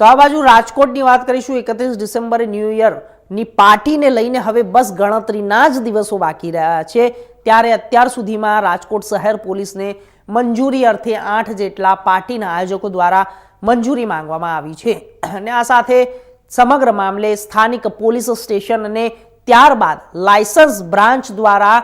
તો આ બાજુ રાજકોટની વાત કરીશું. એકત્રીસ ડિસેમ્બરે ન્યૂ યરની પાર્ટીને લઈને હવે બસ ગણતરીના જ દિવસો બાકી રહ્યા છે. ત્યારે અત્યાર સુધીમાં રાજકોટ શહેર પોલીસને મંજૂરી અર્થે આઠ જેટલા પાર્ટીના આયોજકો દ્વારા મંજૂરી માંગવામાં આવી છે. અને આ સાથે સમગ્ર મામલે સ્થાનિક પોલીસ સ્ટેશન અને ત્યારબાદ લાયસન્સ બ્રાન્ચ દ્વારા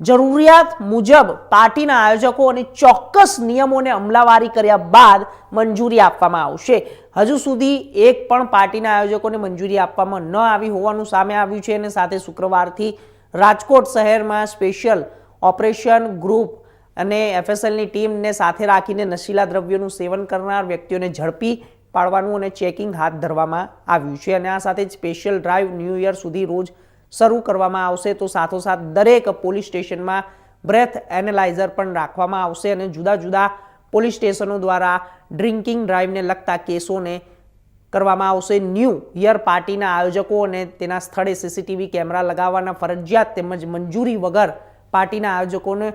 જરૂરિયાત મુજબ પાર્ટીના આયોજકો અને ચોક્કસ નિયમોને અમલાવારી કર્યા બાદ મંજૂરી આપવામાં આવશે. હજુ સુધી એક પણ પાર્ટીના આયોજકોને મંજૂરી આપવામાં ન આવી હોવાનું સામે આવ્યું છે અને સાથે શુક્રવારથી રાજકોટ શહેરમાં સ્પેશિયલ ઓપરેશન ગ્રુપ અને એફએસએલની ટીમને સાથે રાખીને નશીલા દ્રવ્યોનું સેવન કરનાર વ્યક્તિઓને ઝડપી પાડવાનું અને ચેકિંગ હાથ ધરવામાં આવ્યું છે. અને આ સાથે જ સ્પેશિયલ ડ્રાઈવ ન્યૂ યર સુધી રોજ શરૂ કરવામાં આવશે તો સાથોસાથ દરેક પોલીસ સ્ટેશનમાં બ્રેથ એનાલાઇઝર પણ રાખવામાં આવશે અને જુદા જુદા પોલીસ સ્ટેશનો દ્વારા ડ્રિંકિંગ ડ્રાઈવને લગતા કેસોને કરવામાં આવશે. ન્યૂ યર પાર્ટીના આયોજકો અને તેના સ્થળે સીસીટીવી કેમેરા લગાવવાના ફરજિયાત તેમજ મંજૂરી વગર પાર્ટીના આયોજકોને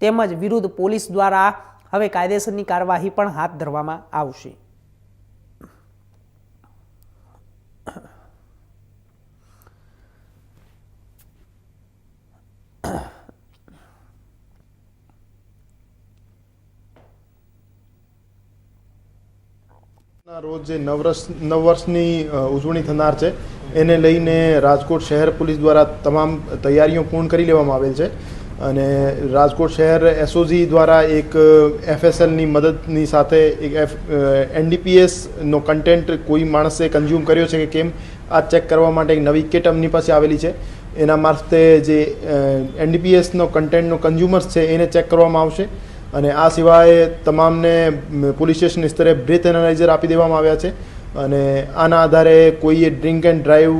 તેમજ વિરુદ્ધ પોલીસ દ્વારા હવે કાયદેસરની કાર્યવાહી પણ હાથ ધરવામાં આવશે. રોજ જે નવરસ નવ વર્ષની ઉજવણી થનાર છે, એને લઈને રાજકોટ શહેર પોલીસ દ્વારા તમામ તૈયારીઓ પૂર્ણ કરી લેવામાં આવેલ છે. અને રાજકોટ શહેર એસઓજી દ્વારા એક એફએસએલની મદદની સાથે એક એફ એનડીપીએસનો કન્ટેન્ટ કોઈ માણસે કન્ઝ્યુમ કર્યો છે કે કેમ, આ ચેક કરવા માટે એક નવી કિટ અમની પાસે આવેલી છે. એના મારફતે જે એનડીપીએસનો કન્ટેન્ટનો કન્ઝ્યુમર્સ છે, એને ચેક કરવામાં આવશે. અને આ સિવાય તમામને પોલીસ સ્ટેશન સ્તરે બ્રેથ એનાલાઇઝર આપી દેવામાં આવ્યા છે. અને આના આધારે કોઈએ ડ્રિંક એન્ડ ડ્રાઈવ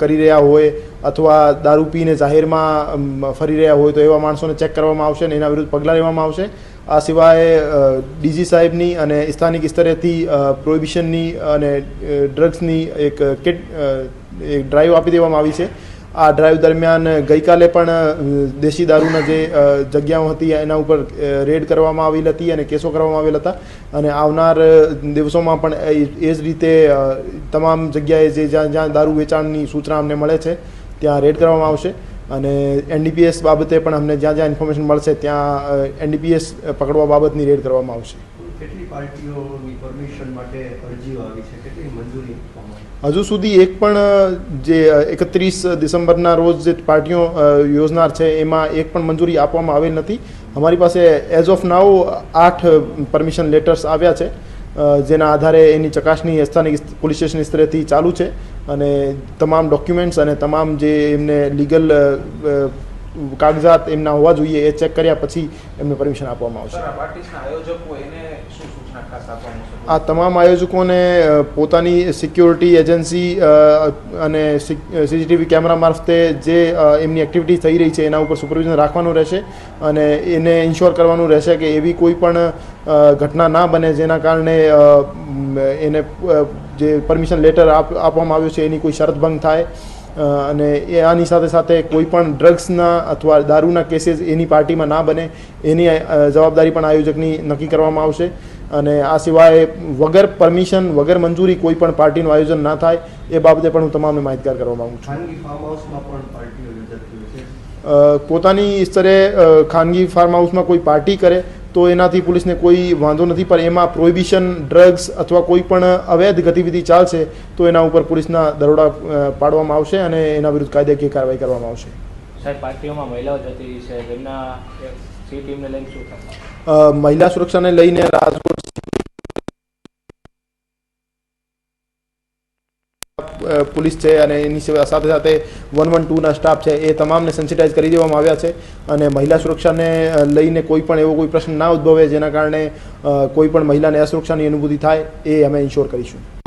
કરી રહ્યા હોય અથવા દારૂ પીને જાહેરમાં ફરી રહ્યા હોય તો એવા માણસોને ચેક કરવામાં આવશે અને એના વિરુદ્ધ પગલાં લેવામાં આવશે. આ સિવાય ડીજી સાહેબની અને સ્થાનિક સ્તરેથી પ્રોહિબિશનની અને ડ્રગ્સની એક કિટ એક ડ્રાઈવ આપી દેવામાં આવી છે. આ ડ્રાઈવ દરમિયાન ગઈકાલે પણ દેશી દારૂના જે જગ્યાઓ હતી, એના ઉપર રેડ કરવામાં આવેલ હતી અને કેસો કરવામાં આવેલ હતા. અને આવનાર દિવસોમાં પણ એ જ રીતે તમામ જગ્યાએ જે જ્યાં જ્યાં દારૂ વેચાણની સૂચના અમને મળે છે, ત્યાં રેડ કરવામાં આવશે. અને એનડીપીએસ બાબતે પણ અમને જ્યાં જ્યાં ઇન્ફોર્મેશન મળશે, ત્યાં એનડીપીએસ પકડવા બાબતની રેડ કરવામાં આવશે. હજુ સુધી એક પણ જે એકત્રીસ ડિસેમ્બરના રોજ જે પાર્ટીઓ યોજનાર છે, એમાં એક પણ મંજૂરી આપવામાં આવેલ નથી. અમારી પાસે એઝ ઓફ નાવ આઠ પરમિશન લેટર્સ આવ્યા છે જેના આધારે એની ચકાસણી સ્થાનિક પોલીસ સ્ટેશન સ્તરેથી ચાલુ છે. અને તમામ ડોક્યુમેન્ટ્સ અને તમામ જે એમને લીગલ કાગજાત એમના હોવા જોઈએ એ ચેક કર્યા પછી એમને પરમિશન આપવામાં આવશે. આ તમામ આયોજકોને પોતાની સિક્યોરિટી એજન્સી અને સીસીટીવી કેમેરા મારફતે જે એમની એક્ટિવિટી થઈ રહી છે એના ઉપર સુપરવિઝન રાખવાનું રહેશે અને એને ઇન્શ્યોર કરવાનું રહેશે કે એવી કોઈ પણ ઘટના ના બને જેના કારણે એને જે પરમિશન લેટર આપ આપવામાં આવ્યું છે એની કોઈ શરત ભંગ થાય. અને એ આની સાથે સાથે કોઈ પણ ડ્રગ્સના અથવા દારૂના કેસીસ એની પાર્ટીમાં ના બને એની જવાબદારી પણ આયોજકની નક્કી કરવામાં આવશે. અને આ સિવાય વગર પરમિશન વગર મંજૂરી કોઈ પણ પાર્ટીનું આયોજન ના થાય એ બાબતે પણ હું તમામને માહિતગાર કરવા માંગુ છું. પોતાની સ્તરે ખાનગી ફાર્મ હાઉસમાં કોઈ પાર્ટી કરે તો એનાથી પોલીસને કોઈ વાંધો નથી પણ એમાં પ્રોહિબિશન ડ્રગ્સ અથવા કોઈ પણ અવૈધ ગતિવિધિ ચાલશે તો એના ઉપર પોલીસના દરોડા પાડવામાં આવશે અને એના વિરુદ્ધ કાયદાકીય કાર્યવાહી કરવામાં આવશે. સાહેબ પાર્ટીઓમાં મહિલાઓ જતી રહી છે તેમના સી ટીમને લઈને શું મહિલા સુરક્ષાને લઈને રાજકોટ પોલીસ છે અને એની સાથે સાથે વન વન ટુના સ્ટાફ છે, એ તમામને સેન્સિટાઇઝ કરી દેવામાં આવ્યા છે. અને મહિલા સુરક્ષાને લઈને કોઈ પણ એવો કોઈ પ્રશ્ન ના ઉદ્ભવે જેના કારણે કોઈ પણ મહિલાને અસુરક્ષાની અનુભૂતિ થાય, એ અમે ઇન્શ્યોર કરીશું.